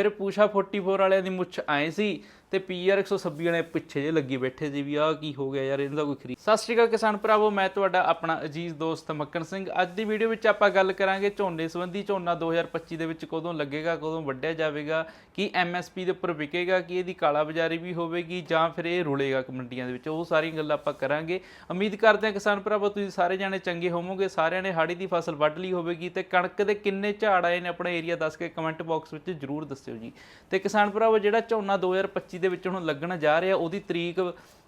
ਫਿਰ ਪੂਸ਼ਾ 44 ਵਾਲਿਆਂ ਦੀ ਮੁੱਛ ਆਏ ਸੀ। ਤੇ ਪੀਆਰ 126 ਵਾਲੇ ਪਿੱਛੇ ਜੇ ਲੱਗੀ ਬੈਠੇ ਸੀ ਵੀ ਆਹ ਕੀ ਹੋ ਗਿਆ ਯਾਰ ਇਹਦਾ ਕੋਈ ਖਰੀਦ ਸਤਿ ਸ਼੍ਰੀ ਅਕਾਲ ਕਿਸਾਨ ਭਰਾਵੋ, ਮੈਂ ਤੁਹਾਡਾ ਆਪਣਾ ਅਜੀਜ਼ ਦੋਸਤ ਮੱਕਣ ਸਿੰਘ। ਅੱਜ ਦੀ ਵੀਡੀਓ ਵਿੱਚ ਆਪਾਂ ਗੱਲ ਕਰਾਂਗੇ ਝੋਨੇ ਸੰਬੰਧੀ। ਝੋਨਾ 2025 ਦੇ ਵਿੱਚ ਕਦੋਂ ਲੱਗੇਗਾ, ਕਦੋਂ ਵੱਢਿਆ ਜਾਵੇਗਾ, ਕੀ ਐਮਐਸਪੀ ਦੇ ਉੱਪਰ ਵਿਕੇਗਾ, ਕੀ ਇਹਦੀ ਕਾਲਾ ਬਾਜ਼ਾਰੀ ਵੀ ਹੋਵੇਗੀ, ਜਾਂ ਫਿਰ ਇਹ ਰੁਲੇਗਾ ਮੰਡੀਆਂ ਦੇ ਵਿੱਚ। ਉਹ ਸਾਰੀਆਂ ਗੱਲਾਂ ਆਪਾਂ ਕਰਾਂਗੇ। ਉਮੀਦ ਕਰਦੇ ਹਾਂ ਕਿਸਾਨ ਭਰਾਵੋ, ਤੁਸੀਂ ਸਾਰੇ ਜਾਣੇ ਚੰਗੇ ਹੋਵੋਗੇ। ਸਾਰਿਆਂ ਨੇ ਹਾੜੀ ਦੀ ਫਸਲ ਵੱਢ ਲਈ ਹੋਵੇਗੀ ਤੇ ਕਣਕ ਦੇ ਕਿੰਨੇ ਝਾੜ ਆਏ ਨੇ, ਆਪਣੇ ਏਰੀਆ ਦੱਸ ਕੇ ਕਮੈਂਟ ਬਾਕਸ ਵਿੱਚ ਜਰੂਰ ਦੱਸਿਓ ਜੀ। ਤੇ ਕਿਸਾਨ ਭਰਾਵੋ, ਜਿਹੜਾ ਝੋਨਾ 2025 ਦੇ ਵਿੱਚ ਹੁਣ ਲੱਗਣ ਜਾ ਰਿਹਾ, ਉਹਦੀ ਤਰੀਕ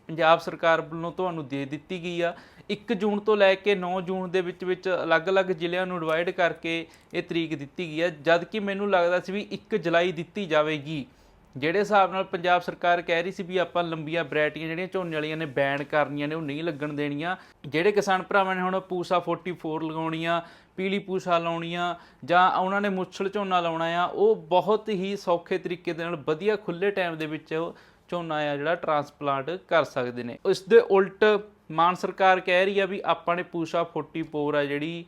ਪੰਜਾਬ ਸਰਕਾਰ ਵੱਲੋਂ ਤੁਹਾਨੂੰ ਦੇ ਦਿੱਤੀ ਗਈ ਆ। 1 ਜੂਨ ਤੋਂ ਲੈ ਕੇ 9 ਜੂਨ ਦੇ ਵਿੱਚ ਵਿੱਚ ਅਲੱਗ-ਅਲੱਗ ਜ਼ਿਲ੍ਹਿਆਂ ਨੂੰ ਡਿਵਾਈਡ ਕਰਕੇ ਇਹ ਤਰੀਕ ਦਿੱਤੀ ਗਈ ਆ। ਜਦ ਕਿ ਮੈਨੂੰ ਲੱਗਦਾ ਸੀ ਵੀ 1 ਜੁਲਾਈ ਦਿੱਤੀ ਜਾਵੇਗੀ। ਜਿਹੜੇ ਹਿਸਾਬ ਨਾਲ ਪੰਜਾਬ ਸਰਕਾਰ ਕਹਿ ਰਹੀ ਸੀ ਵੀ ਆਪਾਂ ਲੰਬੀਆਂ ਵੈਰਾਈਟੀਆਂ ਜਿਹੜੀਆਂ ਝੋਨੇ ਵਾਲੀਆਂ ਨੇ ਬੈਨ ਕਰਨੀਆਂ ਨੇ, ਉਹ ਨਹੀਂ ਲੱਗਣ ਦੇਣੀਆਂ। ਜਿਹੜੇ ਕਿਸਾਨ ਭਰਾਵਾਂ ਨੇ ਹੁਣ ਪੂਸਾ 44 ਲਗਾਉਣੀਆਂ ਪੀਲੀ ਪੂਸਾ ਲਾਉਣੀਆਂ ਜਾਂ ਉਹਨਾਂ ਨੇ ਮੁੱਛਲ ਝੋਨਾ ਲਾਉਣਾ ਆ, ਉਹ ਬਹੁਤ ਹੀ ਸੌਖੇ ਤਰੀਕੇ ਦੇ ਨਾਲ ਵਧੀਆ ਖੁੱਲੇ ਟਾਈਮ ਦੇ ਵਿੱਚ ਝੋਨਾ ਆ ਜਿਹੜਾ ਟਰਾਂਸਪਲਾਂਟ ਕਰ ਸਕਦੇ ਨੇ। ਇਸ ਦੇ ਉਲਟ ਮਾਨ ਸਰਕਾਰ ਕਹਿ ਰਹੀ ਆ ਵੀ ਆਪਾਂ ਨੇ ਪੂਸਾ 44 ਆ ਜਿਹੜੀ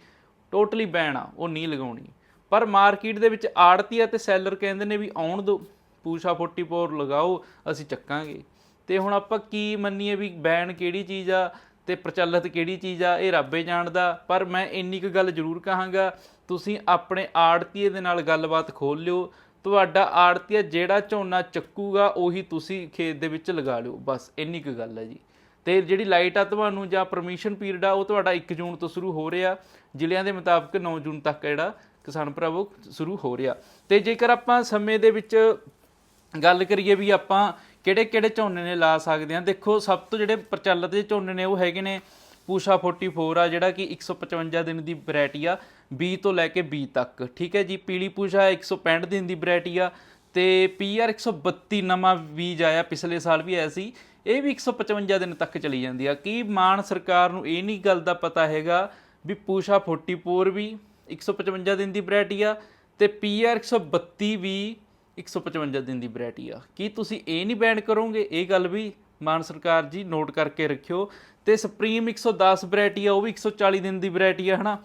ਟੋਟਲੀ ਬੈਨ ਆ, ਉਹ ਨਹੀਂ ਲਗਾਉਣੀ। ਪਰ ਮਾਰਕੀਟ ਦੇ ਵਿੱਚ ਆੜਤੀ ਆ ਤੇ ਸੈਲਰ ਕਹਿੰਦੇ ਨੇ ਵੀ ਆਉਣ ਦੋ ਪੂਸਾ 44 ਲਗਾਓ, ਅਸੀਂ ਚੱਕਾਂਗੇ। ਤੇ ਹੁਣ ਆਪਾਂ ਕੀ ਮੰਨੀਏ ਵੀ ਬੈਨ ਕਿਹੜੀ ਚੀਜ਼ ਆ ਤੇ ਪ੍ਰਚਲਿਤ ਕਿਹੜੀ ਚੀਜ਼ ਆ, ਇਹ ਰੱਬੇ ਜਾਣਦਾ। ਪਰ ਮੈਂ ਇੰਨੀ ਕੁ ਗੱਲ ਜ਼ਰੂਰ ਕਹਾਂਗਾ, ਤੁਸੀਂ ਆਪਣੇ ਆੜਤੀਏ ਦੇ ਨਾਲ ਗੱਲਬਾਤ ਖੋਲ ਲਿਓ। ਤੁਹਾਡਾ ਆੜਤੀਆ ਜਿਹੜਾ ਝੋਨਾ ਚੱਕੂਗਾ, ਉਹੀ ਤੁਸੀਂ ਖੇਤ ਦੇ ਵਿੱਚ ਲਗਾ ਲਿਓ। ਬਸ ਇੰਨੀ ਕੁ ਗੱਲ ਹੈ ਜੀ। ਤੇ ਜਿਹੜੀ ਲਾਈਟ ਆ ਤੁਹਾਨੂੰ ਜਾਂ ਪਰਮਿਸ਼ਨ ਪੀਰੀਅਡ ਆ, ਉਹ ਤੁਹਾਡਾ 1 ਜੂਨ ਤੋਂ ਸ਼ੁਰੂ ਹੋ ਰਿਹਾ। ਜ਼ਿਲ੍ਹਿਆਂ ਦੇ ਮੁਤਾਬਕ 9 ਜੂਨ ਤੱਕ ਜਿਹੜਾ ਕਿਸਾਨ ਭਰਾਵੋ, ਸ਼ੁਰੂ ਹੋ ਰਿਹਾ। ਤੇ ਜੇਕਰ ਆਪਾਂ ਸਮੇਂ ਦੇ ਵਿੱਚ ਗੱਲ ਕਰੀਏ ਵੀ ਆਪਾਂ ਕਿਹੜੇ ਕਿਹੜੇ ਝੋਨੇ ਨੇ ਲਾ ਸਕਦੇ ਹਾਂ ਦੇਖੋ, ਸਭ ਤੋਂ ਜਿਹੜੇ ਪ੍ਰਚਲਿਤ ਜਿਹੇ ਝੋਨੇ ਨੇ ਉਹ ਹੈਗੇ ਨੇ ਪੂਸ਼ਾ 44 ਆ, ਜਿਹੜਾ ਕਿ 155 ਦਿਨ ਦੀ ਵੈਰਾਈਟੀ ਆ B ਤੋਂ ਲੈ ਕੇ B ਤੱਕ, ਠੀਕ ਹੈ ਜੀ? ਪੀਲੀ ਪੂਸ਼ਾ 165 ਦਿਨ ਦੀ ਵੈਰਾਈਟੀ ਆ ਤੇ PR 132 ਨਵਾਂ ਬੀਜ ਆਇਆ, ਪਿਛਲੇ ਸਾਲ ਵੀ ਆਇਆ ਸੀ, ਇਹ ਵੀ 155 ਦਿਨ ਤੱਕ ਚਲੀ ਜਾਂਦੀ ਆ। ਕੀ ਮਾਨ ਸਰਕਾਰ ਨੂੰ ਇਹ ਨਹੀਂ ਗੱਲ ਦਾ ਪਤਾ ਹੈਗਾ ਵੀ ਪੂਸ਼ਾ 44 ਵੀ 155 ਦਿਨ ਦੀ ਵੈਰਾਈਟੀ ਆ ਤੇ PR 132 ਵੀ 155 ਦਿਨ ਦੀ ਵੈਰਾਈਟੀ ਆ। ਕੀ ਤੁਸੀਂ ਇਹ ਨਹੀਂ ਬੈਨ ਕਰੋਗੇ? ਇਹ ਗੱਲ ਵੀ ਮਾਨ ਸਰਕਾਰ ਜੀ ਨੋਟ ਕਰਕੇ ਰੱਖਿਓ। ਤੇ ਸੁਪਰੀਮ 110 ਵੈਰਾਈਟੀ ਆ, ਉਹ ਵੀ 140 ਦਿਨ ਦੀ ਵੈਰਾਈਟੀ ਆ, ਹਨਾ?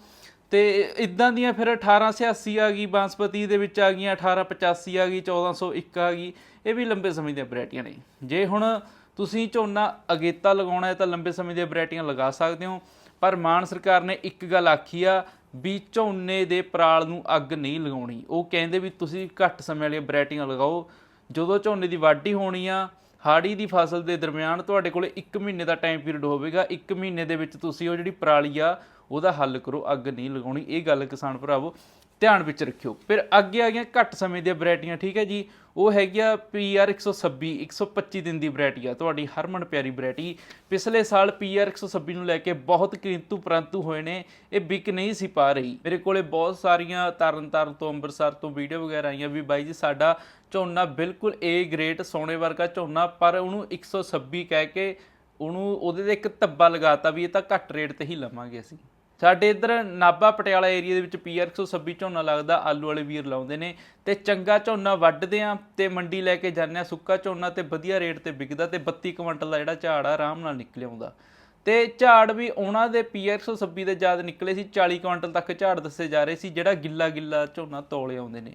ਤੇ ਇਦਾਂ ਦੀਆਂ ਫਿਰ 1886 ਆ ਗਈ ਬਾਂਸਪਤੀ ਦੇ ਵਿੱਚ ਆ ਗਈਆਂ 1885 ਆ ਗਈ 1401 ਆ ਗਈ, ਇਹ ਵੀ ਲੰਬੇ ਸਮੇਂ ਦੀਆਂ ਵੈਰਾਈਟੀਆਂ ਨੇ। ਜੇ ਹੁਣ ਤੁਸੀਂ ਝੋਨਾ ਅਗੇਤਾ ਲਗਾਉਣਾ ਹੈ ਤਾਂ ਲੰਬੇ ਸਮੇਂ ਦੀਆਂ ਵੈਰਾਈਟੀਆਂ ਲਗਾ ਸਕਦੇ ਹੋ। ਪਰ ਮਾਨ ਸਰਕਾਰ ਨੇ ਇੱਕ ਗੱਲ ਆਖੀ ਆ ਵੀ ਝੋਨੇ ਦੇ ਪਰਾਲ ਨੂੰ ਅੱਗ ਨਹੀਂ ਲਗਾਉਣੀ। ਉਹ ਕਹਿੰਦੇ ਵੀ ਤੁਸੀਂ ਘੱਟ ਸਮੇਂ ਵਾਲੀਆਂ ਵੈਰਾਈਟੀਆਂ ਲਗਾਓ। ਜਦੋਂ ਝੋਨੇ ਦੀ ਵਾਢੀ ਹੋਣੀ ਆ, ਹਾੜੀ ਦੀ ਫਸਲ ਦੇ ਦਰਮਿਆਨ ਤੁਹਾਡੇ ਕੋਲੇ 1 ਮਹੀਨੇ ਦਾ ਟਾਈਮ ਪੀਰੀਅਡ ਹੋਵੇਗਾ। 1 ਮਹੀਨੇ ਦੇ ਵਿੱਚ ਤੁਸੀਂ ਉਹ ਜਿਹੜੀ ਪਰਾਲੀ ਆ, ਉਹਦਾ ਹੱਲ ਕਰੋ, ਅੱਗ ਨਹੀਂ ਲਗਾਉਣੀ। ਇਹ ਗੱਲ ਕਿਸਾਨ ਭਰਾਵੋ ਧਿਆਨ ਵਿੱਚ ਰੱਖਿਓ। ਫਿਰ ਅੱਗੇ ਆ ਗਈਆਂ ਘੱਟ ਸਮੇਂ ਦੀਆਂ ਵੈਰਾਈਟੀਆਂ, ਠੀਕ ਹੈ ਜੀ? ਉਹ ਹੈਗੀ ਆ PR 126 125 ਦਿਨ ਦੀ ਵੈਰਾਈਟੀ ਆ ਤੁਹਾਡੀ ਹਰਮਨ ਪਿਆਰੀ ਵੈਰਾਈਟੀ। ਪਿਛਲੇ ਸਾਲ PR 126 ਨੂੰ ਲੈ ਕੇ ਬਹੁਤ ਕਿੰਤੂ ਪਰੰਤੂ ਹੋਏ ਨੇ। ਇਹ ਵਿਕ ਨਹੀਂ ਸੀ ਪਾ ਰਹੀ। ਮੇਰੇ ਕੋਲੇ ਬਹੁਤ ਸਾਰੀਆਂ ਤਰਨ ਤਾਰਨ ਤੋਂ, ਅੰਮ੍ਰਿਤਸਰ ਤੋਂ ਵੀਡੀਓ ਵਗੈਰਾ ਆਈਆਂ ਵੀ ਬਾਈ ਜੀ, ਸਾਡਾ ਝੋਨਾ ਬਿਲਕੁਲ A ਗ੍ਰੇਡ ਸੋਨੇ ਵਰਗਾ ਝੋਨਾ, ਪਰ ਉਹਨੂੰ 126 ਕਹਿ ਕੇ ਉਹਨੂੰ ਉਹਦੇ ਤੇ ਇੱਕ ਧੱਬਾ ਲਗਾਤਾ ਵੀ ਇਹ ਤਾਂ ਘੱਟ ਰੇਟ ਤੇ ਹੀ ਲਵਾਂਗੇ ਅਸੀਂ। ਸਾਡੇ ਇੱਧਰ ਨਾਭਾ ਪਟਿਆਲਾ ਏਰੀਆ ਦੇ ਵਿੱਚ ਪੀਆਰ 126 ਝੋਨਾ ਲੱਗਦਾ, ਆਲੂ ਵਾਲੇ ਵੀਰ ਲਾਉਂਦੇ ਨੇ ਤੇ ਚੰਗਾ ਝੋਨਾ ਵੱਢਦੇ ਆ ਤੇ ਮੰਡੀ ਲੈ ਕੇ ਜਾਂਦੇ ਆ, ਸੁੱਕਾ ਝੋਨਾ ਤੇ ਵਧੀਆ ਰੇਟ ਤੇ ਵਿਕਦਾ ਤੇ 32 ਕੁਇੰਟਲ ਦਾ ਜਿਹੜਾ ਝਾੜ ਆ, ਆਰਾਮ ਨਾਲ ਨਿਕਲ ਆਉਂਦਾ। ਤੇ ਝਾੜ ਵੀ ਉਹਨਾਂ ਦੇ ਪੀਆਰ 126 ਦੇ ਜ਼ਿਆਦਾ ਨਿਕਲੇ ਸੀ 40 ਕੁਇੰਟਲ ਤੱਕ ਝਾੜ ਦੱਸੇ ਜਾ ਰਹੇ ਸੀ, ਜਿਹੜਾ ਗਿੱਲਾ ਗਿੱਲਾ ਝੋਨਾ ਤੋਲੇ ਆਉਂਦੇ ਨੇ।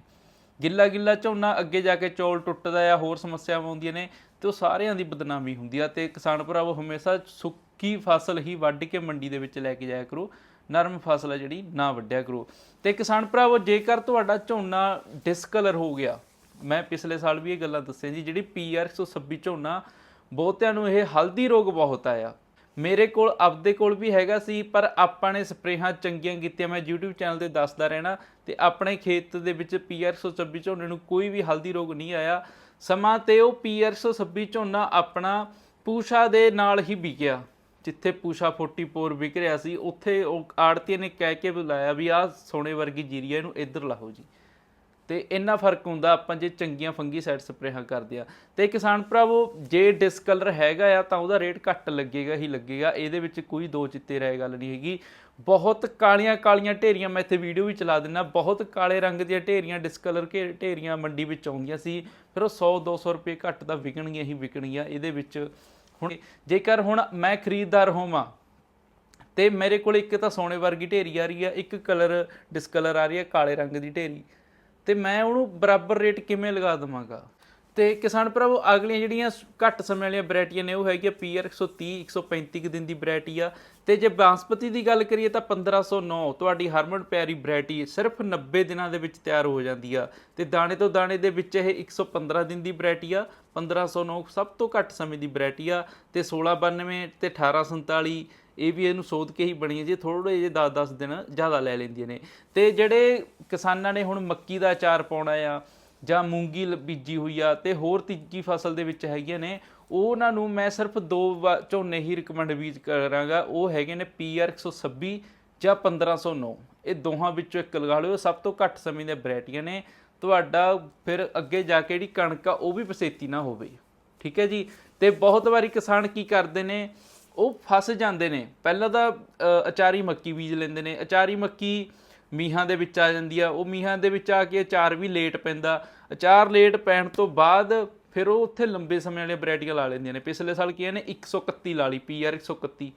ਗਿੱਲਾ ਗਿੱਲਾ ਝੋਨਾ ਅੱਗੇ ਜਾ ਕੇ ਚੌਲ ਟੁੱਟਦਾ ਆ, ਹੋਰ ਸਮੱਸਿਆਵਾਂ ਆਉਂਦੀਆਂ ਨੇ ਤੇ ਉਹ ਸਾਰਿਆਂ ਦੀ ਬਦਨਾਮੀ ਹੁੰਦੀ ਆ ਤੇ ਕਿਸਾਨ ਭਰਾਵੋ, ਹਮੇਸ਼ਾ ਸੁੱਕੀ ਫਸਲ ਹੀ ਵੱਢ ਕੇ ਮੰਡੀ ਦੇ ਵਿੱਚ ਲੈ ਕੇ ਜਾਇਆ ਕਰੋ। ਨਰਮ ਫਸਲ ਹੈ ਜਿਹੜੀ, ਨਾ ਵੱਢਿਆ ਕਰੋ। ਤੇ ਕਿਸਾਨ ਭਰਾਵੋ, ਜੇਕਰ ਤੁਹਾਡਾ ਝੋਨਾ ਡਿਸਕਲਰ ਹੋ ਗਿਆ, ਮੈਂ ਪਿਛਲੇ ਸਾਲ ਵੀ ਇਹ ਗੱਲਾਂ ਦੱਸੀਆਂ ਜੀ, ਜਿਹੜੀ ਪੀਆਰ 126 ਝੋਨਾ, ਬਹੁਤਿਆਂ ਨੂੰ ਇਹ ਹਲਦੀ ਰੋਗ ਬਹੁਤ ਆਇਆ। ਮੇਰੇ ਕੋਲ, ਆਪਦੇ ਕੋਲ ਵੀ ਹੈਗਾ ਸੀ, ਪਰ ਆਪਾਂ ਨੇ ਸਪਰੇਹਾਂ ਚੰਗੀਆਂ ਕੀਤੀਆਂ, ਮੈਂ YouTube ਚੈਨਲ ਤੇ ਦੱਸਦਾ ਰਹਿਣਾ, ਤੇ ਆਪਣੇ ਖੇਤ ਦੇ ਵਿੱਚ ਪੀਆਰ 126 ਝੋਨੇ ਨੂੰ ਕੋਈ ਵੀ ਹਲਦੀ ਰੋਗ ਨਹੀਂ ਆਇਆ। ਸਮਾਂ ਤੇ ਉਹ ਪੀਆਰ 126 ਝੋਨਾ ਆਪਣਾ ਪੂਸ਼ਾ ਦੇ ਨਾਲ ਹੀ ਵਿਕਿਆ ਜਿੱਥੇ ਪੂਸ਼ਾ 44 ਵਿਕ ਰਿਹਾ ਸੀ, ਉੱਥੇ ਉਹ ਆੜਤੀ ਨੇ ਕਹਿ ਕੇ ਬੁਲਾਇਆ ਵੀ ਆਹ ਸੋਨੇ ਵਰਗੀ ਜੀਰੀਆ ਇਹਨੂੰ ਇੱਧਰ ਲਾਓ ਜੀ। ਤੇ ਇੰਨਾ ਫ਼ਰਕ ਹੁੰਦਾ ਆਪਾਂ ਜੇ ਚੰਗੀਆਂ ਫੰਗੀ ਸਾਈਡ ਸਪਰੇਹਾਂ ਕਰਦੇ ਆ। ਤੇ ਕਿਸਾਨ ਭਰਾਵੋ, ਜੇ ਡਿਸਕਲਰ ਹੈਗਾ ਆ, ਤਾਂ ਉਹਦਾ ਰੇਟ ਘੱਟ ਲੱਗੇਗਾ ਹੀ ਲੱਗੇਗਾ, ਇਹਦੇ ਵਿੱਚ ਕੋਈ ਦੋ ਚਿੱਤੇ ਰਹਿ ਗੱਲ ਨਹੀਂ ਹੈਗੀ। ਬਹੁਤ ਕਾਲੀਆਂ ਕਾਲੀਆਂ ਢੇਰੀਆਂ, ਮੈਂ ਇੱਥੇ ਵੀਡੀਓ ਵੀ ਚਲਾ ਦਿੰਦਾ ਬਹੁਤ ਕਾਲੇ ਰੰਗ ਦੀਆਂ ਢੇਰੀਆਂ ਡਿਸਕਲਰ ਕੇ ਢੇਰੀਆਂ ਮੰਡੀ ਵਿੱਚ ਆਉਂਦੀਆਂ ਸੀ, ਫਿਰ ਉਹ 100 200 ਰੁਪਏ ਘੱਟ ਤਾਂ ਵਿਕਣਗੀਆਂ ਹੀ ਵਿਕਣਗੀਆਂ, ਇਹਦੇ ਵਿੱਚ ਹੁਣ ਜੇਕਰ ਹੁਣ ਮੈਂ ਖਰੀਦਦਾਰ ਹੋਵਾਂ ਤੇ ਮੇਰੇ ਕੋਲ ਇੱਕ ਤਾਂ ਸੋਨੇ ਵਰਗੀ ਢੇਰੀ ਆ ਰਹੀ ਆ, ਇੱਕ ਕਲਰ ਡਿਸਕਲਰ ਆ ਰਹੀ ਆ, ਕਾਲੇ ਰੰਗ ਦੀ ਢੇਰੀ। ਤੇ ਮੈਂ ਉਹਨੂੰ ਬਰਾਬਰ ਰੇਟ ਕਿਵੇਂ ਲਗਾ ਦਵਾਂਗਾ? ਤੇ ਕਿਸਾਨ ਭਰਾਵੋ, ਅਗਲੀਆਂ ਜਿਹੜੀਆਂ ਸ- ਘੱਟ ਸਮੇਂ ਵਾਲੀਆਂ ਵੈਰਾਈਟੀਆਂ ਨੇ, ਉਹ ਹੈਗੀ ਪੀਆਰ 130 135 ਕੁ ਦਿਨ ਦੀ ਵੈਰਾਈਟੀ ਆ। ਤੇ ਜੇ ਬਾਸਪਤੀ ਦੀ ਗੱਲ ਕਰੀਏ ਤਾਂ 1509 ਤੁਹਾਡੀ ਹਰਮਨ ਪਿਆਰੀ ਵੈਰਾਈਟੀ ਸਿਰਫ 90 ਦਿਨਾਂ ਦੇ ਵਿੱਚ ਤਿਆਰ ਹੋ ਜਾਂਦੀ ਆ। ਤੇ ਦਾਣੇ ਤੋਂ ਦਾਣੇ ਦੇ ਵਿੱਚ ਇਹ 115 ਦਿਨ ਦੀ ਵੈਰਾਈਟੀ ਆ। 1509 ਸਭ ਤੋਂ ਘੱਟ ਸਮੇਂ ਦੀ ਵੈਰਾਈਟੀ ਆ। ਤੇ 1692 ਤੇ 1847 ਇਹ ਵੀ ਇਹਨੂੰ ਸੋਧ ਕੇ ਹੀ ਬਣੀ ਹੈ ਜੀ ਥੋੜੇ ਜਿਹੇ 10-10 ਦਿਨ ਜ਼ਿਆਦਾ ਲੈ ਲੈਂਦੀਆਂ ਨੇ। ਤੇ ਜਿਹੜੇ ਕਿਸਾਨਾਂ ਨੇ ਹੁਣ ਮੱਕੀ ਦਾ ਅਚਾਰ ਪਾਉਣਾ ਆ ਜਾਂ ਮੂੰਗੀ ਲ- ਬੀਜੀ ਹੋਈ ਆ ਤੇ ਹੋਰ ਤੀਜੀ ਫਸਲ ਦੇ ਵਿੱਚ ਹੈਗੀਆਂ ਨੇ, ਉਹਨਾਂ ਨੂੰ ਮੈਂ ਸਿਰਫ ਦੋ ਵਾ- ਝੋਨੇ ਹੀ ਰਿਕਮੈਂਡ ਬੀਜ ਕਰਾਂਗਾ। ਉਹ ਹੈਗੇ ਨੇ ਪੀਆਰ 126 ਜਾਂ 1509 ਇਹ ਦੋਹਾਂ ਵਿੱਚੋਂ ਇੱਕ ਲਗਾ ਲਿਓ। ਸਭ ਤੋਂ ਘੱਟ ਸਮੇਂ ਦੀਆਂ ਵੈਰਾਈਟੀਆਂ ਨੇ। ਤੁਹਾਡਾ ਫਿਰ ਅੱਗੇ ਜਾ ਕੇ ਜਿਹੜੀ ਕਣਕ ਆ, ਉਹ ਵੀ ਪਸੇਤੀ ਨਾ ਹੋਵੇ। ਠੀਕ ਹੈ ਜੀ? ਤੇ ਬਹੁਤ ਵਾਰੀ ਕਿਸਾਨ ਕੀ ਕਰਦੇ ਨੇ, ਉਹ ਫਸ ਜਾਂਦੇ ਨੇ। ਪਹਿਲਾਂ ਤਾਂ ਅਚਾਰੀ ਮੱਕੀ ਬੀਜ ਲੈਂਦੇ ਨੇ। ਅਚਾਰੀ ਮੱਕੀ ਮੀਹਾਂ ਦੇ ਵਿੱਚ ਆ ਜਾਂਦੀ ਆ, ਉਹ ਮੀਹਾਂ ਦੇ ਵਿੱਚ ਆ ਕੇ ਅਚਾਰ ਵੀ ਲੇਟ ਪੈਂਦਾ। ਅਚਾਰ ਲੇਟ ਪੈਣ ਤੋਂ ਬਾਅਦ ਫਿਰ ਉਹ ਉੱਥੇ ਲੰਬੇ ਸਮੇਂ ਵਾਲੀਆਂ ਵੈਰਾਈਟੀਆਂ ਲਾ ਲੈਂਦੀਆਂ ਨੇ। ਪਿਛਲੇ ਸਾਲ ਕੀ ਇਹਨੇ 131 ਲਾ ਲਈ ਪੀਆਰ 131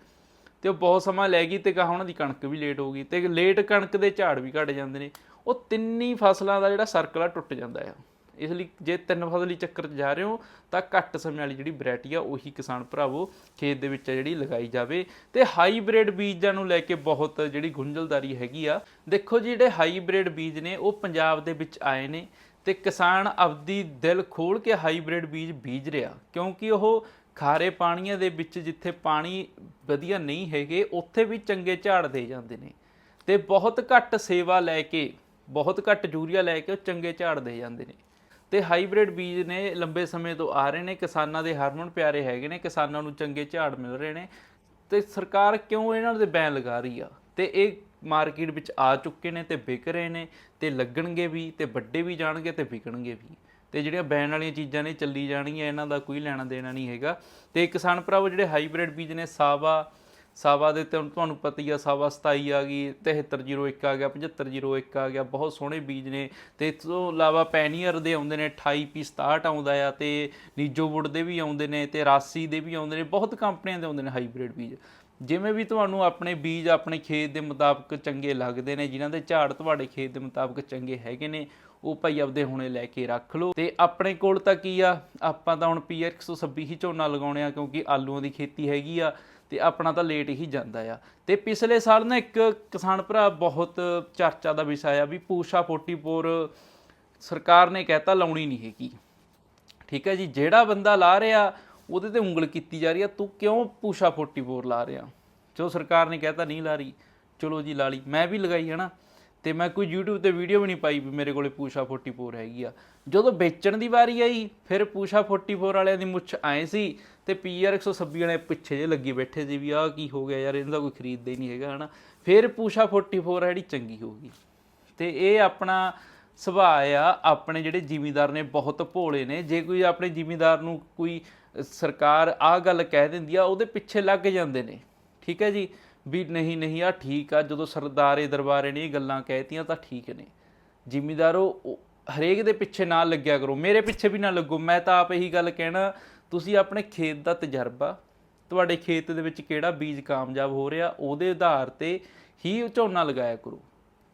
ਤੇ ਉਹ ਬਹੁਤ ਸਮਾਂ ਲੈ ਗਈ ਤੇ ਕਹਾ ਉਹਨਾਂ ਦੀ ਕਣਕ ਵੀ ਲੇਟ ਹੋ ਗਈ। ਤੇ ਲੇਟ ਕਣਕ ਦੇ ਝਾੜ ਵੀ ਘਟ ਜਾਂਦੇ ਨੇ। ਉਹ ਤਿੰਨੀ ਫਸਲਾਂ ਦਾ ਜਿਹੜਾ ਸਰਕਲ ਆ, ਟੁੱਟ ਜਾਂਦਾ ਆ। ਇਸ ਲਈ ਜੇ ਤਿੰਨ ਫਸਲੀ ਚੱਕਰ 'ਚ ਜਾ ਰਹੇ ਹੋ, ਤਾਂ ਘੱਟ ਸਮੇਂ ਵਾਲੀ ਜਿਹੜੀ ਵੈਰਾਈਟੀ ਆ, ਉਹੀ ਕਿਸਾਨ ਭਰਾਵੋ ਖੇਤ ਦੇ ਵਿੱਚ ਜਿਹੜੀ ਲਗਾਈ ਜਾਵੇ। ਤੇ ਹਾਈਬ੍ਰਿਡ ਬੀਜਾਂ ਨੂੰ ਲੈ ਕੇ ਬਹੁਤ ਜਿਹੜੀ ਗੁੰਝਲਦਾਰੀ ਹੈਗੀ ਆ। ਦੇਖੋ ਜੀ, ਜਿਹੜੇ ਹਾਈਬ੍ਰਿਡ ਬੀਜ ਨੇ, ਉਹ ਪੰਜਾਬ ਦੇ ਵਿੱਚ ਆਏ ਨੇ ਤੇ ਕਿਸਾਨ ਆਪਦੀ ਦਿਲ ਖੋਲ ਕੇ ਹਾਈਬ੍ਰਿਡ ਬੀਜ ਬੀਜ ਰਿਹਾ। ਕਿਉਂਕਿ ਉਹ ਖਾਰੇ ਪਾਣੀਆਂ ਦੇ ਵਿੱਚ ਜਿੱਥੇ ਪਾਣੀ ਵਧੀਆ ਨਹੀਂ ਹੈਗੇ, ਉੱਥੇ ਵੀ ਚੰਗੇ ਝਾੜ ਦੇ ਜਾਂਦੇ ਨੇ। ਤੇ ਬਹੁਤ ਘੱਟ ਸੇਵਾ ਲੈ ਕੇ, ਬਹੁਤ ਘੱਟ ਯੂਰੀਆ ਲੈ ਕੇ ਉਹ ਚੰਗੇ ਝਾੜ ਦੇ ਜਾਂਦੇ ਨੇ। ਤੇ ਹਾਈਬ੍ਰਿਡ ਬੀਜ ਨੇ ਲੰਬੇ ਸਮੇਂ ਤੋਂ ਆ ਰਹੇ ਨੇ, ਕਿਸਾਨਾਂ ਦੇ ਹਰਮਨ ਪਿਆਰੇ ਹੈਗੇ ਨੇ, ਕਿਸਾਨਾਂ ਨੂੰ ਚੰਗੇ ਝਾੜ ਮਿਲ ਰਹੇ ਨੇ। ਤੇ ਸਰਕਾਰ ਕਿਉਂ ਇਹਨਾਂ ਦੇ ਬੈਨ ਲਗਾ ਰਹੀ ਆ? ਤੇ ਇਹ ਮਾਰਕੀਟ ਵਿੱਚ ਆ ਚੁੱਕੇ ਨੇ ਤੇ ਵਿਕ ਰਹੇ ਨੇ, ਤੇ ਲੱਗਣਗੇ ਵੀ, ਤੇ ਵੱਡੇ ਵੀ ਜਾਣਗੇ ਤੇ ਵਿਕਣਗੇ ਵੀ। ਤੇ ਜਿਹੜੀਆਂ ਬੈਨ ਵਾਲੀਆਂ ਚੀਜ਼ਾਂ ਨੇ, ਚੱਲੀ ਜਾਣਗੀਆਂ, ਇਹਨਾਂ ਦਾ ਕੋਈ ਲੈਣਾ ਦੇਣਾ ਨਹੀਂ ਹੈਗਾ। ਤੇ ਕਿਸਾਨ ਭਰਾਵੋ, ਜਿਹੜੇ ਹਾਈਬ੍ਰਿਡ ਬੀਜ ਨੇ, ਸਾਵਾ ਸਾਵਾ ਦੇ ਤੇ ਤੁਹਾਨੂੰ ਪਤਾ ਹੀ ਆ, ਸਾਵਾ 27 ਆ ਗਈ 7301 ਆ ਗਿਆ 7501 ਆ ਗਿਆ, ਬਹੁਤ ਸੋਹਣੇ ਬੀਜ ਨੇ ਤੇ ਇਸ ਤੋਂ ਇਲਾਵਾ ਪੈਨੀਅਰ ਦੇ ਆਉਂਦੇ ਨੇ 28 ਪੀ 67 ਆਉਂਦਾ ਆ ਤੇ ਨੀਜੋਵੁੱਡ ਦੇ ਵੀ ਆਉਂਦੇ ਨੇ ਤੇ ਰਾਸੀ ਦੇ ਵੀ ਆਉਂਦੇ ਨੇ, ਬਹੁਤ ਕੰਪਨੀਆਂ ਦੇ ਆਉਂਦੇ ਨੇ ਹਾਈਬ੍ਰਿਡ ਬੀਜ। ਜਿਵੇਂ ਵੀ ਤੁਹਾਨੂੰ ਆਪਣੇ ਬੀਜ ਆਪਣੇ ਖੇਤ ਦੇ ਮੁਤਾਬਕ ਚੰਗੇ ਲੱਗਦੇ ਨੇ, ਜਿਨ੍ਹਾਂ ਦੇ ਝਾੜ ਤੁਹਾਡੇ ਖੇਤ ਦੇ ਮੁਤਾਬਕ ਚੰਗੇ ਹੈਗੇ ਨੇ, ਉਹ ਭਾਈ ਆਪਦੇ ਹੁਣੇ ਲੈ ਕੇ ਰੱਖ ਲਓ। ਤੇ ਆਪਣੇ ਕੋਲ ਤਾਂ ਕੀ ਆ, ਆਪਾਂ ਤਾਂ ਹੁਣ ਪੀਆਰ 126 ਹੀ ਝੋਨਾ ਲਗਾਉਣੇ ਆ, ਕਿਉਂਕਿ ਆਲੂਆਂ ਦੀ ਖੇਤੀ ਹੈਗੀ ਆ। ਤੇ ਆਪਣਾ ਤਾਂ ਲੇਟ ਹੀ ਜਾਂਦਾ ਆ। ਤੇ ਪਿਛਲੇ ਸਾਲ ਨਾ ਇੱਕ ਕਿਸਾਨ ਭਰਾ ਬਹੁਤ ਚਰਚਾ ਦਾ ਵਿਸ਼ਾ ਆ ਵੀ ਪੂਸ਼ਾ 44 ਸਰਕਾਰ ਨੇ ਕਹਿਤਾ ਲਾਉਣੀ ਨਹੀਂ ਹੈਗੀ। ਠੀਕ ਹੈ ਜੀ, ਜਿਹੜਾ ਬੰਦਾ ਲਾ ਰਿਹਾ, ਉਹਦੇ ਤੇ ਉਂਗਲ ਕੀਤੀ ਜਾ ਰਹੀ ਆ, ਤੂੰ ਕਿਉਂ ਪੂਸ਼ਾ 44 ਲਾ ਰਿਹਾ? ਚਲੋ ਸਰਕਾਰ ਨੇ ਕਹਿਤਾ ਨਹੀਂ ਲਾ ਰਹੀ, ਚਲੋ ਜੀ ਲਾ ਲਈ। ਮੈਂ ਵੀ ਲਗਾਈ ਹੈ ਨਾ ਤੇ ਮੈਂ ਕੋਈ YouTube ਤੇ ਵੀਡੀਓ ਵੀ ਨਹੀਂ ਪਾਈ ਵੀ ਮੇਰੇ ਕੋਲੇ ਪੂਸ਼ਾ 44 ਹੈਗੀ ਆ। ਜਦੋਂ ਵੇਚਣ ਦੀ ਵਾਰੀ ਆਈ, ਫਿਰ ਪੂਸ਼ਾ 44 ਵਾਲਿਆਂ ਦੀ ਮੁੱਛ ਆਏ ਸੀ ਤੇ ਪੀਆਰ 126 ਵਾਲੇ ਪਿੱਛੇ ਜੇ ਲੱਗੀ ਬੈਠੇ ਸੀ ਵੀ ਆਹ ਕੀ ਹੋ ਗਿਆ ਯਾਰ ਇਹਨਾਂ ਦਾ ਕੋਈ ਖਰੀਦਦਾ ਹੀ ਨਹੀਂ ਹੈਗਾ, ਹਨਾ। ਫਿਰ ਪੂਸ਼ਾ 44 ਆ ਜਿਹੜੀ ਚੰਗੀ ਹੋ ਗਈ। ਤੇ ਇਹ ਆਪਣਾ ਸੁਭਾਅ ਆ, ਆਪਣੇ ਜਿਹੜੇ ਜ਼ਿਮੀਦਾਰ ਨੇ ਬਹੁਤ ਭੋਲੇ ਨੇ। ਜੇ ਕੋਈ ਆਪਣੇ ਜ਼ਿਮੀਦਾਰ ਨੂੰ ਕੋਈ ਸਰਕਾਰ ਆਹ ਗੱਲ ਕਹਿ ਦਿੰਦੀ ਆ, ਉਹਦੇ ਪਿੱਛੇ ਲੱਗ ਜਾਂਦੇ ਨੇ। ਠੀਕ ਹੈ ਜੀ? ਵੀ ਨਹੀਂ ਨਹੀਂ ਆ ਠੀਕ ਆ, ਜਦੋਂ ਸਰਦਾਰੇ ਦਰਬਾਰੇ ਨੇ ਇਹ ਗੱਲਾਂ ਕਹਿਤੀਆਂ ਤਾਂ ਠੀਕ ਨੇ। ਜ਼ਿਮੀਂਦਾਰੋ, ਉਹ- ਹਰੇਕ ਦੇ ਪਿੱਛੇ ਨਾ ਲੱਗਿਆ ਕਰੋ, ਮੇਰੇ ਪਿੱਛੇ ਵੀ ਨਾ ਲੱਗੋ, ਮੈਂ ਤਾਂ ਆਪ ਇਹੀ ਗੱਲ ਕਹਿਣਾ, ਤੁਸੀਂ ਆਪਣੇ ਖੇਤ ਦਾ ਤਜਰਬਾ, ਤੁਹਾਡੇ ਖੇਤ ਦੇ ਵਿੱਚ ਕਿਹੜਾ ਬੀਜ ਕਾਮਯਾਬ ਹੋ ਰਿਹਾ, ਉਹਦੇ ਆਧਾਰ ਤੇ ਹੀ ਝੋਨਾ ਲਗਾਇਆ ਕਰੋ।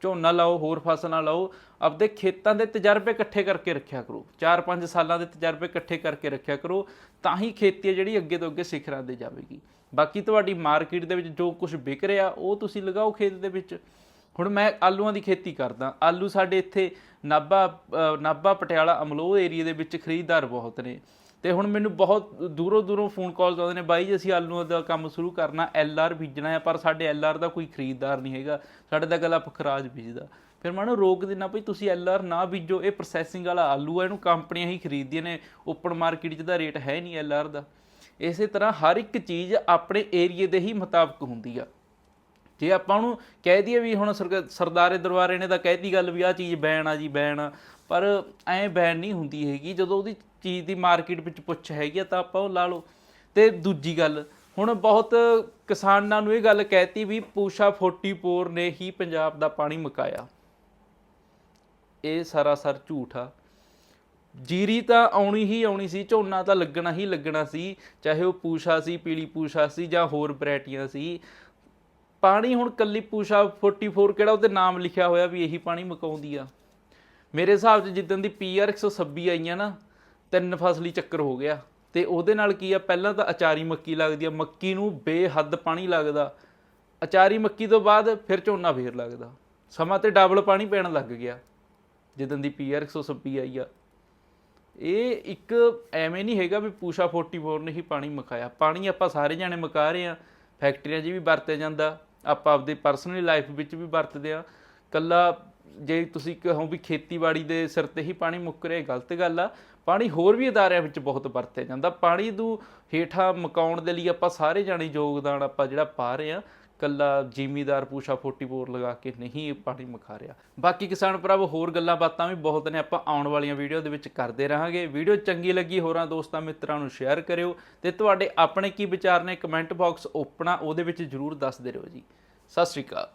ਝੋਨਾ ਲਾਓ, ਹੋਰ ਫਸਲਾਂ ਲਾਓ, ਆਪਦੇ ਖੇਤਾਂ ਦੇ ਤਜਰਬੇ ਇਕੱਠੇ ਕਰਕੇ ਰੱਖਿਆ ਕਰੋ। 4-5 ਸਾਲਾਂ ਦੇ ਤਜਰਬੇ ਇਕੱਠੇ ਕਰਕੇ ਰੱਖਿਆ ਕਰੋ, ਤਾਂ ਹੀ ਖੇਤੀ ਹੈ ਜਿਹੜੀ ਅੱਗੇ ਤੋਂ ਅੱਗੇ ਸਿਖਰਾਂ ਤੇ ਜਾਵੇਗੀ। ਬਾਕੀ ਤੁਹਾਡੀ ਮਾਰਕੀਟ ਦੇ ਵਿੱਚ ਜੋ ਕੁਝ ਵਿਕ ਰਿਹਾ ਉਹ ਤੁਸੀਂ ਲਗਾਓ ਖੇਤ ਦੇ ਵਿੱਚ। ਹੁਣ ਮੈਂ ਆਲੂਆਂ ਦੀ ਖੇਤੀ ਕਰਦਾ। ਆਲੂ ਸਾਡੇ ਇੱਥੇ ਨਾਭਾ ਅ, ਨਾਭਾ ਪਟਿਆਲਾ ਅਮਲੋਹ ਏਰੀਆ ਦੇ ਵਿੱਚ ਖਰੀਦਦਾਰ ਬਹੁਤ ਨੇ। ਤੇ ਹੁਣ ਮੈਨੂੰ ਬਹੁਤ ਦੂਰੋਂ ਦੂਰੋਂ ਫੋਨ ਕਾਲਸ ਆਉਂਦੇ ਨੇ ਬਾਈ ਜੀ ਅਸੀਂ ਆਲੂਆਂ ਦਾ ਕੰਮ ਸ਼ੁਰੂ ਕਰਨਾ ਐਲ ਆਰ ਬੀਜਣਾ ਹੈ ਪਰ ਸਾਡੇ ਐਲ ਆਰ ਦਾ ਕੋਈ ਖਰੀਦਦਾਰ ਨਹੀਂ ਹੈਗਾ। ਸਾਡੇ ਦਾ ਗਲਾ ਪਖਰਾਜ ਬੀਜਦਾ। ਫਿਰ ਮੈਂ ਉਹਨੂੰ ਰੋਕ ਦਿੰਦਾ ਭਈ ਤੁਸੀਂ ਐਲ ਆਰ ਨਾ ਬੀਜੋ ਇਹ ਪ੍ਰੋਸੈਸਿੰਗ ਵਾਲਾ ਆਲੂ ਹੈ ਇਹਨੂੰ ਕੰਪਨੀਆਂ ਹੀ ਖਰੀਦਦੀਆਂ ਨੇ ਓਪਨ ਮਾਰਕੀਟ 'ਚ ਦਾ ਰੇਟ ਹੈ ਨਹੀਂ ਐਲ ਆਰ ਦਾ। ਇਸੇ ਤਰ੍ਹਾਂ ਹਰ ਇੱਕ ਚੀਜ਼ ਆਪਣੇ ਏਰੀਏ ਦੇ ਹੀ ਮੁਤਾਬਕ ਹੁੰਦੀ ਆ। ਜੇ ਆਪਾਂ ਉਹਨੂੰ ਕਹਿ ਦਈਏ ਵੀ ਹੁਣ ਸਰਕ- ਸਰਦਾਰੇ ਦਰਬਾਰੇ ਨੇ ਤਾਂ ਕਹਿਤੀ ਗੱਲ ਵੀ ਆ ਚੀਜ਼ ਬੈਨ ਆ ਜੀ, ਬੈਨ ਆ। ਪਰ ਐਂ ਬੈਨ ਨਹੀਂ ਹੁੰਦੀ ਹੈਗੀ। ਜਦੋਂ ਉਹਦੀ ਚੀਜ਼ ਦੀ ਮਾਰਕੀਟ ਵਿੱਚ ਪੁੱਛ ਹੈਗੀ ਆ ਤਾਂ ਆਪਾਂ ਉਹ ਲਾ ਲਓ। ਤੇ ਦੂਜੀ ਗੱਲ, ਹੁਣ ਬਹੁਤ ਕਿਸਾਨਾਂ ਨੂੰ ਇਹ ਗੱਲ ਕਹਿਤੀ ਵੀ ਪੂਸ਼ਾ 44 ਨੇ ਹੀ ਪੰਜਾਬ ਦਾ ਪਾਣੀ ਮੁਕਾਇਆ। ਇਹ ਸਰਾਸਰ ਝੂਠ ਆ। ਜੀਰੀ ਤਾਂ ਆਉਣੀ ਹੀ ਆਉਣੀ ਸੀ, ਝੋਨਾ ਤਾਂ ਲੱਗਣਾ ਹੀ ਲੱਗਣਾ ਸੀ, ਚਾਹੇ ਉਹ ਪੂਸ਼ਾ ਸੀ, ਪੀਲੀ ਪੂਸ਼ਾ ਸੀ ਜਾਂ ਹੋਰ ਵੈਰਾਈਟੀਆਂ ਸੀ। ਪਾਣੀ ਹੁਣ ਕੱਲੀ ਪੂਸ਼ਾ 44 ਕਿਹੜਾ ਉਹਦੇ ਨਾਮ ਲਿਖਿਆ ਹੋਇਆ ਵੀ ਇਹੀ ਪਾਣੀ ਮਕਾਉਂਦੀ ਆ। ਮੇਰੇ ਹਿਸਾਬ 'ਚ ਜਿੱਦਣ ਦੀ ਪੀਆਰ 126 ਆਈਆਂ ਨਾ, ਤਿੰਨ ਫਸਲੀ ਚੱਕਰ ਹੋ ਗਿਆ। ਤੇ ਉਹਦੇ ਨਾਲ ਕੀ ਆ, ਪਹਿਲਾਂ ਤਾਂ ਅਚਾਰੀ ਮੱਕੀ ਲੱਗਦੀ ਆ, ਮੱਕੀ ਨੂੰ ਬੇਹੱਦ ਪਾਣੀ ਲੱਗਦਾ। ਅਚਾਰੀ ਮੱਕੀ ਤੋਂ ਬਾਅਦ ਫਿਰ ਝੋਨਾ ਫੇਰ ਲੱਗਦਾ। ਸਮਾਂ ਤੇ ਡਬਲ ਪਾਣੀ ਪੈਣ ਲੱਗ ਗਿਆ। ਜਿੱਦਣ ਦੀ ਪੀਆਰ 126 ਆਈ ਆ। ਇਹ ਇੱਕ ਐਵੇਂ ਨਹੀਂ ਹੈਗਾ ਵੀ ਪੂਸ਼ਾ 44 ਨੇ ਹੀ ਪਾਣੀ ਮਕਾਇਆ ਪਾਣੀ ਆਪਾਂ ਸਾਰੇ ਜਾਣੇ ਮਕਾ ਰਹੇ ਆ ਫੈਕਟਰੀਆਂ 'ਚ ਵੀ ਵਰਤਿਆ ਜਾਂਦਾ। ਆਪਾਂ ਆਪਦੇ ਪਰਸਨਲੀ ਲਾਈਫ ਵਿੱਚ ਵੀ ਵਰਤਦੇ ਆ ਕੱਲਾ ਜੇ ਤੁਸੀਂ ਕਹੋ ਵੀ ਖੇਤੀਬਾੜੀ ਦੇ ਸਿਰ ਤੇ ਹੀ ਪਾਣੀ ਮੁੱਕ ਰਿਹਾ, ਇਹ ਗਲਤ ਗੱਲ ਆ। ਪਾਣੀ ਹੋਰ ਵੀ ਅਦਾਰਿਆਂ ਵਿੱਚ ਬਹੁਤ ਵਰਤਿਆ ਜਾਂਦਾ। ਪਾਣੀ ਨੂੰ ਹੇਠਾਂ ਮਕਾਉਣ ਦੇ ਲਈ ਆਪਾਂ ਸਾਰੇ ਜਾਣੇ ਯੋਗਦਾਨ ਆਪਾਂ ਜਿਹੜਾ ਪਾ ਰਹੇ ਆ ਕੱਲਾ ਜ਼ਿਮੀਦਾਰ ਪੂਸ਼ਾ 44 ਲਗਾ ਕੇ ਨਹੀਂ ਇਹ ਪਾਣੀ ਮਖਾ ਰਿਹਾ। ਬਾਕੀ ਕਿਸਾਨ ਭਰਾਵੋ, ਹੋਰ ਗੱਲਾਂ ਬਾਤਾਂ ਵੀ ਬਹੁਤ ਨੇ, ਆਪਾਂ ਆਉਣ ਵਾਲੀਆਂ ਵੀਡੀਓ ਦੇ ਵਿੱਚ ਕਰਦੇ ਰਹਾਂਗੇ। ਵੀਡੀਓ ਚੰਗੀ ਲੱਗੀ, ਹੋਰਾਂ ਦੋਸਤਾਂ ਮਿੱਤਰਾਂ ਨੂੰ ਸ਼ੇਅਰ ਕਰਿਓ ਤੇ ਤੁਹਾਡੇ ਆਪਣੇ ਕੀ ਵਿਚਾਰ ਨੇ ਕਮੈਂਟ ਬਾਕਸ ਓਪਨ ਉਹਦੇ ਵਿੱਚ ਜਰੂਰ ਦੱਸਦੇ ਰਹੋ ਜੀ। ਸਤਿ ਸ਼੍ਰੀ ਅਕਾਲ।